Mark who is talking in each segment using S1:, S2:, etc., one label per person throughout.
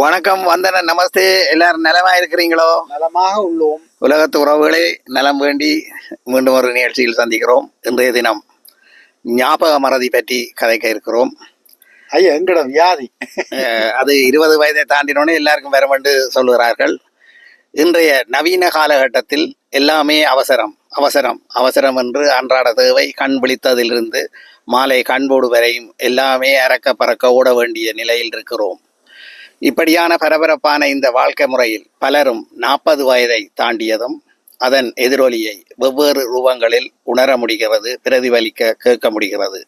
S1: வணக்கம் வந்தன நமஸ்தே. எல்லாரும் நலமா இருக்கிறீங்களோ
S2: நலமாக உள்ளோம்.
S1: உலகத்து உறவுகளே நலம் வேண்டி மீண்டும் ஒரு நிகழ்ச்சியில் சந்திக்கிறோம். இன்றைய தினம் ஞாபக மறதி பற்றி கதைக்க இருக்கிறோம்.
S2: ஐயா எங்கடம் வியாதி?
S1: அது இருபது வயதை தாண்டினோடனே எல்லாருக்கும் வரும் என்று சொல்லுகிறார்கள். இன்றைய நவீன காலகட்டத்தில் எல்லாமே அவசரம் அவசரம் அவசரம் என்று அன்றாட தேவை. கண் விழித்ததிலிருந்து மாலை கண்போடு வரையும் எல்லாமே அறக்க பறக்க ஓட வேண்டிய நிலையில் இருக்கிறோம். இப்படியான பரபரப்பான இந்த வாழ்க்கை முறையில் பலரும் நாற்பது வயதை தாண்டியதும் அதன் எதிரொலியை வெவ்வேறு ரூபங்களில் உணர முடிகிறது பிரதிபலிக்க கேட்க முடிகிறது.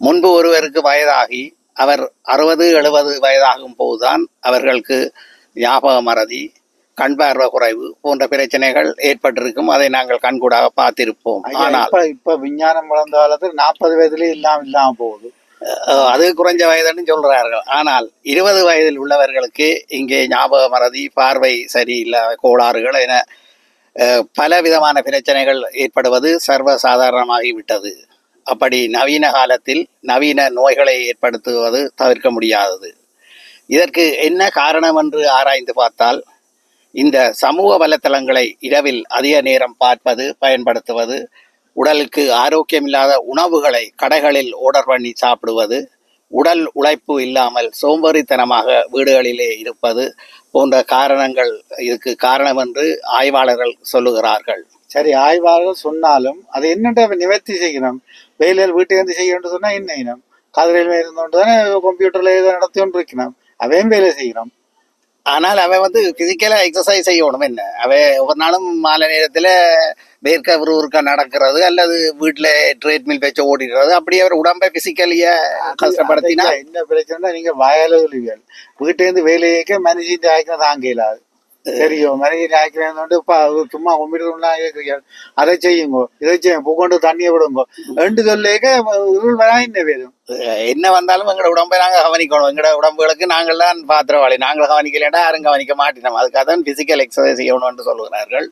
S1: முன்பு ஒருவருக்கு வயதாகி அவர் அறுபது எழுபது வயதாகும் போதுதான் அவர்களுக்கு ஞாபக மறதி கண் பார்வை குறைவு போன்ற பிரச்சனைகள் ஏற்பட்டிருக்கும். அதை நாங்கள் கண்கூடாக பார்த்திருப்போம். ஆனால்
S2: இப்ப விஞ்ஞானம் வளர்ந்த காலத்துல நாற்பது வயதுலயே இல்லாம இல்லாம போகுது.
S1: அது குறைஞ்ச வயதுன்னு சொல்கிறார்கள் ஆனால் இருபது வயதில் உள்ளவர்களுக்கு இங்கே ஞாபக மறதி பார்வை சரியில்லாத கோளாறுகள் என பல விதமான பிரச்சனைகள் ஏற்படுவது சர்வசாதாரணமாகிவிட்டது. அப்படி நவீன காலத்தில் நவீன நோய்களை ஏற்படுத்துவது தவிர்க்க முடியாதது. இதற்கு என்ன காரணம் என்று ஆராய்ந்து பார்த்தால் இந்த சமூக வலைத்தளங்களை இரவில் அதிக நேரம் பார்ப்பது பயன்படுத்துவது உடலுக்கு ஆரோக்கியமில்லாத உணவுகளை கடைகளில் ஆர்டர் பண்ணி சாப்பிடுவது உடல் உழைப்பு இல்லாமல் சோம்பேறித்தனமாக வீடுகளிலே இருப்பது போன்ற காரணங்கள் இதுக்கு காரணம் என்று ஆய்வாளர்கள் சொல்லுகிறார்கள்.
S2: சரி ஆய்வாளர்கள் சொன்னாலும் அது என்னென்ன நிவர்த்தி செய்யணும்? வெயிலில் வீட்டுக்கு இருந்து செய்யணும்னு சொன்னால் என்ன செய்யணும் இருந்து கொண்டு தானே கம்ப்யூட்டரில் ஏதோ நடத்தி கொண்டு இருக்கணும் அவையும் வேலை செய்யணும்
S1: ஆனால் அவன் வந்து பிசிக்கலா எக்ஸசைஸ் செய்யணும் என்ன? அவன் ஒவ்வொரு நாளும் மாலை நேரத்துல வேர்க்க விறுவிறுக்க நடக்கிறது அல்லது வீட்டுல ட்ரேட்மில் வச்சு ஓடிடுறது அப்படி அவர் உடம்பை பிசிக்கலிய கஷ்டப்படுத்தினா
S2: என்ன பிரச்சனை நீங்க வயல ஒளிவியல் வீட்டுல இருந்து வேலையேக்க மனுஷன் ஆய்க்கின தாங்க இயலாது தெரியும். மனைவி ஆய்க்கிறேன் இப்ப சும்மா கம்ப்யூட்டர் கேட்கிறீங்க அதை செய்யுங்க இதை செய்யும் பூக்கொண்டு தண்ணியை விடுங்க. ரெண்டு சொல்லேக்க இருள் வரா என்ன வேணும்
S1: என்ன வந்தாலும் எங்களோட உடம்பை நாங்க கவனிக்கணும். எங்களோட உடம்புகளுக்கு நாங்கள் தான் பாத்திரவாளி. நாங்கள் கவனிக்கலைன்னா யாரும் கவனிக்க மாட்டினோம் அதுக்காக தான் பிசிக்கல் எக்ஸசைஸ் செய்யணும் என்று சொல்கிறார்கள்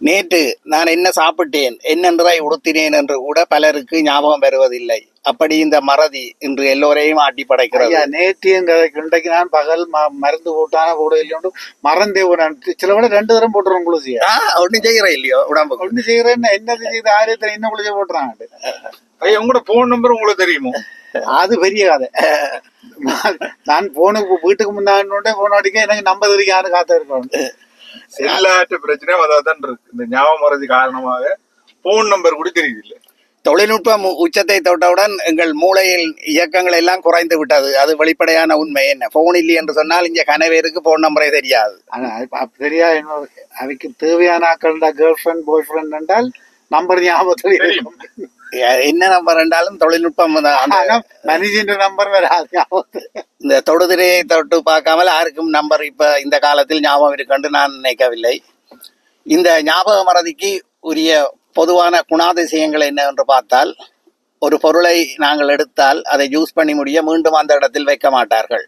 S1: நேற்று நான் என்ன சாப்பிட்டேன் என்னென்றாய் உடுத்தினேன் என்று கூட பலருக்கு ஞாபகம் வருவதில்லை. அப்படி இந்த மறதி இன்று எல்லோரையும் ஆட்டி படைக்கிறது.
S2: கதைக்கு இன்றைக்கு நான் பகல் ம- மருந்து போட்டான கூட இல்லையோண்டு மறந்தே சில விட ரெண்டு தரம் போட்டுறோம் குளிசிய
S1: ஆ, ஒண்ணும் செய்யற இல்லையோ உடம்புக்கு?
S2: ஒண்ணு செய்யறேன்னு என்னது செய்து ஆரியத்துல என்ன குளிச்ச போட்டுறாங்க
S3: ஐயா உங்களோட போன் நம்பர் உங்களுக்கு தெரியுமோ?
S2: அது பெரிய கதை. நான்- போனுக்கு வீட்டுக்கு முன்னாடி போன அடிக்க எனக்கு நம்ப தெரியான்னு காத்த இருக்கணும்
S3: எல்லாற்ற பிரச்சனையும் அதான் இருக்கு. இந்த ஞாபகம் மறதி காரணமாக போன் நம்பர் கூட தெரியுது இல்ல
S1: தொழில்நுட்பம் உச்சத்தை தொட்டவுடன் எங்கள் மூளையில் இயக்கங்கள் எல்லாம் குறைந்து விட்டது. அது வெளிப்படையான உண்மை. என்ன? போன் இல்லை என்று சொன்னால் இங்க கனவேருக்கு போன் நம்பரே தெரியாது.
S2: ஆனா இப்ப அப்ப தெரியா இன்னொரு அவைக்கு தேவையான ஆக்கள் கேர்ள் ஃப்ரெண்ட் பாய் ஃப்ரெண்ட் என்றால் நம்பர் ஞாபகத்தில் இருக்கும்.
S1: என்ன நம்பர் என்றாலும் தொழில்நுட்பம்
S2: மனுஷன் நம்பர் வராது
S1: இந்த தொடுதிரையை தொட்டு பார்க்காமல் யாருக்கும் நம்பர் இப்ப இந்த காலத்தில் ஞாபகம் இருக்குன்னு நான் நினைக்கவில்லை. இந்த ஞாபக மறதிக்கு உரிய பொதுவான குணாதிசயங்கள் என்ன என்று பார்த்தால் ஒரு பொருளை நாங்கள் எடுத்தால் அதை யூஸ் பண்ணி முடிய மீண்டும் அந்த இடத்தில் வைக்க மாட்டார்கள்.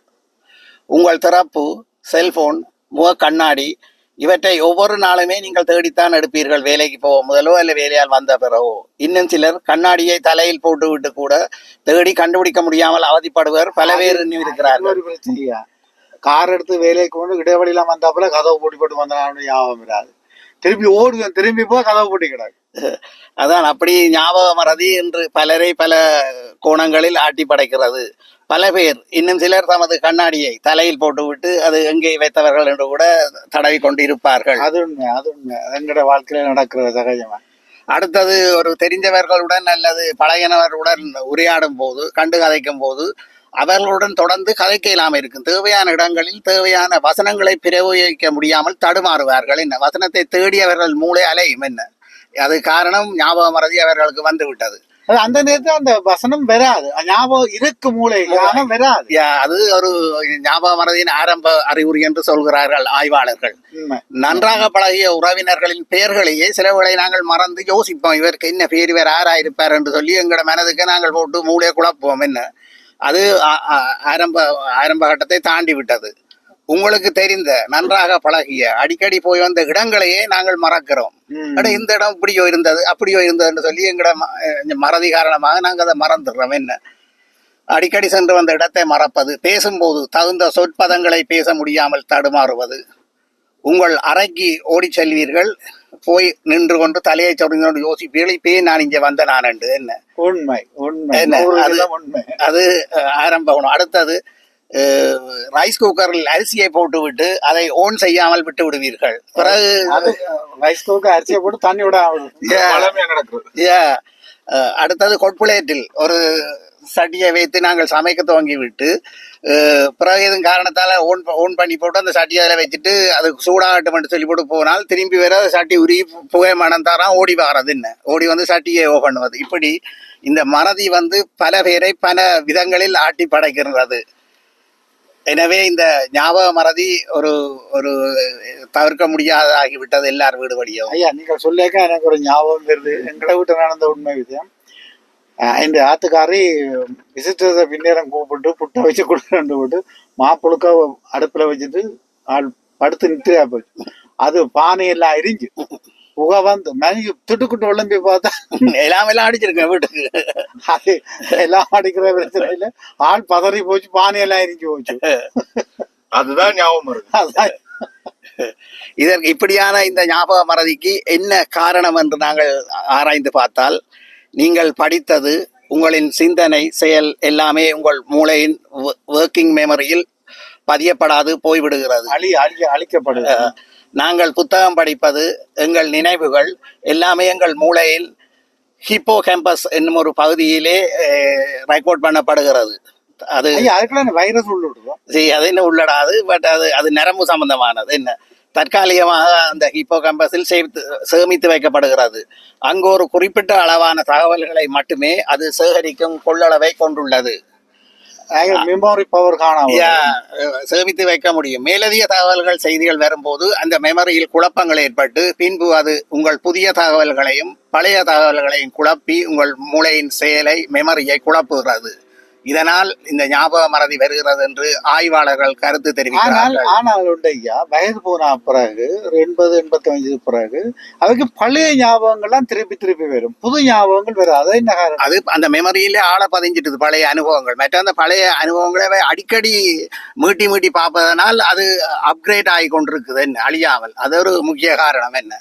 S1: உங்கள் திறப்பு செல்போன் முக கண்ணாடி இவற்றை ஒவ்வொரு நாளுமே நீங்கள் தேடித்தான் எடுப்பீர்கள். வேலைக்கு போக முதலோ அல்ல வேலையால் வந்த பிறகோ. இன்னும் சிலர் கண்ணாடியை தலையில் போட்டுவிட்டு கூட தேடி கண்டுபிடிக்க முடியாமல் அவதிப்படுவர். பல பேர் இன்னும் இருக்கிறார்கள்
S2: கார் எடுத்து வேலைக்கு கொண்டு இடைவெளியில வந்தாப்புல கதவு பூட்டி போட்டு வந்தான்னு ஞாபகம் வராது. திரும்பி ஓடுவேன் திரும்பி போ கதவு பூட்டி கிடாது
S1: அதான் அப்படி ஞாபக மறதி என்று பலரை பல கோணங்களில் ஆட்டி படைக்கிறது பல பேர் இன்னும் சிலர் தமது கண்ணாடியை தலையில் போட்டுவிட்டு அது எங்கே வைத்தவர்கள் என்று கூட தடவி கொண்டு இருப்பார்கள்
S2: அது உண்மை அது உண்மை. எங்கட வாழ்க்கையில நடக்கிறது சகஜமா.
S1: அடுத்தது ஒரு தெரிஞ்சவர்களுடன் அல்லது பழையனவருடன் உரையாடும் போது கண்டு கதைக்கும் போது அவர்களுடன் தொடர்ந்து கதைக்க இல்லாமல் இருக்கும். தேவையான இடங்களில் தேவையான வசனங்களை பிரயோகிக்க முடியாமல் தடுமாறுவார்கள். என்ன? வசனத்தை தேடி அவர்கள் மூளை அலையும். என்ன? அது காரணம் ஞாபக மறதி அவர்களுக்கு வந்து விட்டது
S2: அது அந்த நேரத்துல அந்த வசனம் வராது. ஞாபகம் இருக்கு மூளை ஆனா வராது.
S1: அது ஒரு ஞாபக மறதியின் ஆரம்ப அறிகுறி என்று சொல்கிறார்கள் ஆய்வாளர்கள். நன்றாக பழகிய உறவினர்களின் பெயர்களையே சிலவுகளை நாங்கள் மறந்து யோசிப்போம். இவருக்கு என்ன பேர் வேறு ஆராயிருப்பார் என்று சொல்லி எங்களோட மனதுக்கு நாங்கள் போட்டு மூளையை குழப்புவோம். என்ன? அது ஆரம்ப ஆரம்ப கட்டத்தை தாண்டி விட்டது. உங்களுக்கு தெரிந்த நன்றாக பழகிய அடிக்கடி போய் வந்த இடங்களையே நாங்கள் மறக்கிறோம். அட இந்த இடம் இப்படியோ இருந்தது அப்படியோ இருந்ததுன்னு சொல்லி அஹ் மறதி காரணமாக நாங்கள் அதை மறந்துடுறோம். என்ன? அடிக்கடி சென்று வந்த இடத்தை மறப்பது பேசும்போது தகுந்த சொற்பதங்களை பேச முடியாமல் தடுமாறுவது. உங்கள் அறைக்கு ஓடிச் செல்வீர்கள் போய் நின்று கொண்டு தலையை கொண்டு யோசிப்பீர்கள் இப்பயே நான் இங்கே வந்த நான் என்று. என்ன?
S2: உண்மை உண்மை.
S1: அது-
S2: வீதம் உண்மை.
S1: அது அஹ், ஆரம்ப குணம் அடுத்தது ரைஸ் குக்கரில் அரிசியை போட்டு விட்டு அதை ஓன் செய்யாமல் விட்டு விடுவீர்கள். பிறகு
S2: அது ரைஸ் குக்கர் அரிசியை போட்டு தண்ணி விட
S1: அடுத்தது கொட்புலேட்டில் ஒரு சட்டியை வைத்து நாங்கள் சமைக்க துவங்கி விட்டு பிறகு எதுவும் காரணத்தால் ஓன் ஓன் பண்ணி போட்டு அந்த சட்டியை அதில் வச்சுட்டு அது சூடாகட்டும் என்று சொல்லி போட்டு போனால் திரும்பி வேற அந்த சட்டி உருகி புகை மனம் தரான் ஓடி வர்றது என்ன? ஓடி வந்து சட்டியை ஓ பண்ணுவது. இப்படி இந்த மறதி வந்து பல பேரை பல விதங்களில் ஆட்டி படைக்கின்றது எனவே இந்த ஞாபக மறதி ஒரு ஒரு தவிர்க்க முடியாத ஆகிவிட்டது எல்லார் வீடு வழியும்
S2: ஐயா நீங்கள் சொல்லியாக்க எனக்கு ஒரு ஞாபகம் வருது. எங்களை வீட்டு நடந்த உண்மை விஷயம் இந்த ஆத்துக்காரி விசிட்டர்ஸை பின்னேரம் கூப்பிட்டு புட்டை வச்சு கொடுத்து போட்டு மாப்புழுக்க அடுப்பில் வச்சுட்டு ஆள் படுத்து நிட்டு போச்சு. அது பானையெல்லாம் எரிஞ்சு புகை வந்து திட்டுக்குட்டு விளம்பி பார்த்தா
S1: எல்லாம் எல்லாம் அடிச்சிருக்கேன் வீட்டுக்கு
S2: அது எல்லாம் அடிக்கிற பிரச்சனையில ஆள் பதறி போச்சு பானையெல்லாம் எரிஞ்சு போச்சு
S3: அதுதான் ஞாபகம் இருக்கு
S2: அதான்
S1: இதற்கு இப்படியான இந்த ஞாபக மறதிக்கு என்ன காரணம் என்று நாங்கள் ஆராய்ந்து பார்த்தால் நீங்கள் படித்தது உங்களின் சிந்தனை செயல் எல்லாமே உங்கள் மூளையின் ஒர்க்கிங் மெமரியில் பதியப்படாது போய்விடுகிறது
S2: அழி அழி அழிக்கப்படுது
S1: நாங்கள் புத்தகம் படிப்பது எங்கள் நினைவுகள் எல்லாமே எங்கள் மூளையில் ஹிப்போ கேம்பஸ் என்னும் ஒரு பகுதியிலே ரெக்கார்ட் பண்ணப்படுகிறது. அது
S2: அதுக்குள்ள வைரஸ் உள்ள விடுவோம்
S1: சரி அது என்ன உள்ளடாது பட் அது அது நரம்பு சம்பந்தமானது. என்ன? தற்காலிகமாக அந்த ஹிப்போ கம்பஸில் சேமித்து சேமித்து வைக்கப்படுகிறது. அங்கு ஒரு குறிப்பிட்ட அளவான தகவல்களை மட்டுமே அது சேகரிக்கும் கொள்ளளவை கொண்டுள்ளது.
S2: மெமரி பவர்
S1: சேமித்து வைக்க முடியும். மேலதிக தகவல்கள் செய்திகள் வரும்போது அந்த மெமரியில் குழப்பங்கள் ஏற்பட்டு பின்பு அது உங்கள் புதிய தகவல்களையும் பழைய தகவல்களையும் குழப்பி உங்கள் மூளையின் செயலை மெமரியை குழப்புகிறது. இதனால் இந்த ஞாபக மறதி வருகிறது என்று ஆய்வாளர்கள் கருத்து தெரிவிக்கிறார்கள்.
S2: ஆனால் உண்டு ஐயா வயது போன பிறகு எண்பது எண்பத்தி அஞ்சு பிறகு அதுக்கு பழைய ஞாபகங்கள்லாம் திருப்பி திருப்பி வரும். புது ஞாபகங்கள் வரும் அதை
S1: அது அந்த மெமரியிலே ஆழ பதிஞ்சிட்டது பழைய அனுபவங்கள். மற்ற அந்த பழைய அனுபவங்களை அடிக்கடி மீட்டி மீட்டி பார்ப்பதனால் அது அப்கிரேட் ஆகி கொண்டிருக்குது என்ன அழியாமல். அது ஒரு முக்கிய காரணம் என்ன?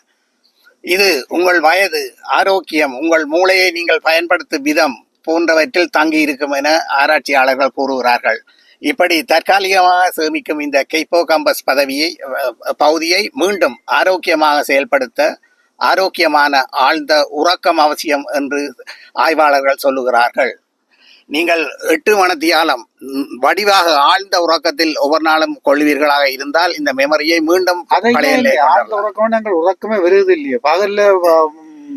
S1: இது உங்கள் வயது ஆரோக்கியம் உங்கள் மூளையை நீங்கள் பயன்படுத்தும் விதம் போன்றவற்றில் தங்கி இருக்கும் என ஆராய்ச்சியாளர்கள் கூறுகிறார்கள். இப்படி தற்காலிகமாக சேமிக்கும் இந்த கெய்போ கம்பஸ் பதவியை பகுதியை மீண்டும் ஆரோக்கியமாக செயல்படுத்த ஆரோக்கியமான ஆழ்ந்த உறக்கம் அவசியம் என்று ஆய்வாளர்கள் சொல்லுகிறார்கள். நீங்கள் எட்டு மணத்தியாலம் வடிவாக ஆழ்ந்த உறக்கத்தில் ஒவ்வொரு நாளும் கொள்வீர்களாக இருந்தால் இந்த மெமரியை மீண்டும்
S2: ஆழ்ந்த. உறக்கம் நாங்கள் உறக்கமே வருது இல்லையே பகல்ல வ-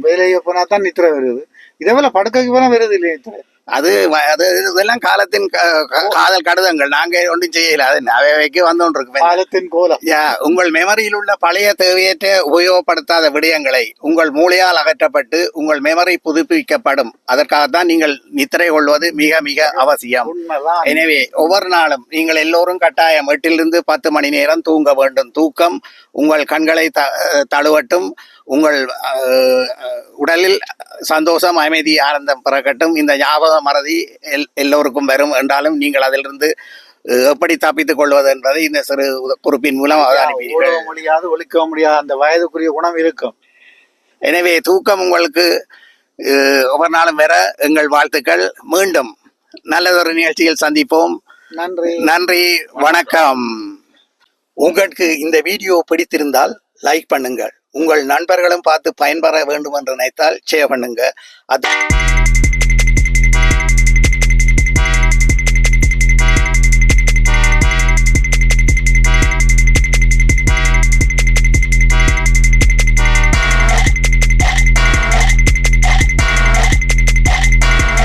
S2: வேலைக்கு போனா தான் நித்திரை வருது. இதே போல படுக்கைக்கு போனா வருது இல்லையே
S1: அது அது இதெல்லாம் காலத்தின் காதல் கடிதங்கள். நாங்க ஒன்றும் செய்யல. அது அவைக்கு வந்து கொண்டிருக்கு
S2: காலத்தின் கோலம்.
S1: யா, உங்கள் மெமரியில் உள்ள பழைய தேவையற்ற உபயோகப்படுத்தாத விடயங்களை உங்கள் மூளையால் அகற்றப்பட்டு உங்கள் மெமரி புதுப்பிக்கப்படும். அதற்காகத்தான் நீங்கள் நித்திரை கொள்வது மிக மிக அவசியம். எனவே ஒவ்வொரு நாளும் நீங்கள் எல்லோரும் கட்டாயம் எட்டிலிருந்து பத்து மணி நேரம் தூங்க வேண்டும். தூக்கம் உங்கள் கண்களை த தழுவட்டும். உங்கள் உடலில் சந்தோஷம் அமைதி ஆனந்தம் பிறக்கட்டும். இந்த ஞாபக மறதி எல் எல்லோருக்கும் வரும் என்றாலும் நீங்கள் அதிலிருந்து எப்படி தப்பித்துக் கொள்வது என்பதை இந்த சிறு குறிப்பின் மூலம் அவதானிப்பீர்கள்
S2: முடியாது ஒழிக்க முடியாது அந்த வயதுக்குரிய குணம் இருக்கும்.
S1: எனவே தூக்கம் உங்களுக்கு ஒவ்வொரு நாளும் வர எங்கள் வாழ்த்துக்கள். மீண்டும் நல்லதொரு நிகழ்ச்சியில் சந்திப்போம்.
S2: நன்றி.
S1: நன்றி வணக்கம். உங்களுக்கு இந்த வீடியோ பிடித்திருந்தால் லைக் பண்ணுங்கள். உங்கள் நண்பர்களும் பார்த்து பயன்பெற வேண்டும் என்று நினைத்தால் ஷேர் பண்ணுங்க. அது